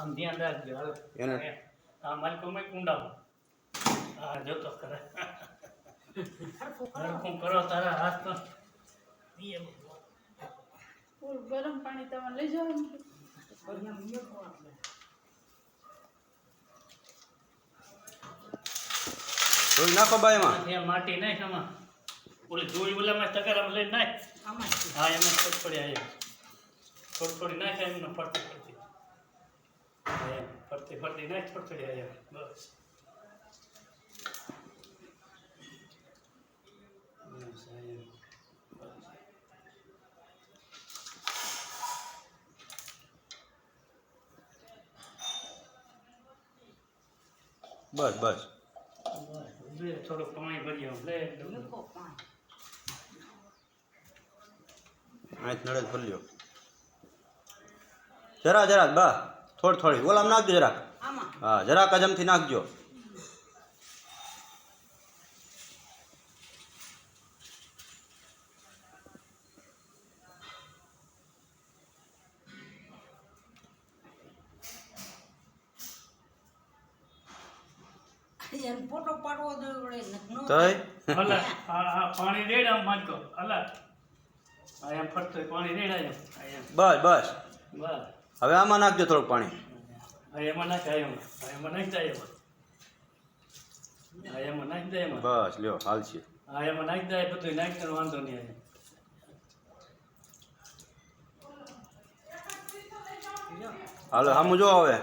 આમ ધ્યાન રાખજો આ એને- આ માલિકો કુંડાવો. હા જોતો કરે હરખું કરો તારા હાથ તો. ગરમ પાણી તમે લઈ જાઓ ને. થોડી નાખો બાયમાં ત્યાં માટી નાખ આમાં. ઓલી ધૂળ ઓલામાં તગારામાં લઈ નાખ. હા એમાં ફટફડી આવી. થોડી થોડી નાખ એમને ફરતી ફરતી. હા. ફરતી ફરતી નાખ ફટફડી આવી બસ બસ, બસ. થોડું પાણી ભરી આવું લે આઠ નડે ભલ્યો જરા જરા બા થોડી થોડી ઓલામ નાખજો જરાક. હા જરાક અજમથી નાખજો. એને ફોટો પાડવો પાણી રેડ આમ માનકો અલા આ એમ ફરતો પાણી રેડાય બસ બસ. બસ. હવે આમાં નાખજો થોડુંક પાણી. આ એમાં નાખ એમાં. એમાં નાખ દે એમાં. આ એમાં નાખ દે એમાં. બસ લ્યો હાલ છે. હાલો સામું જો હવે.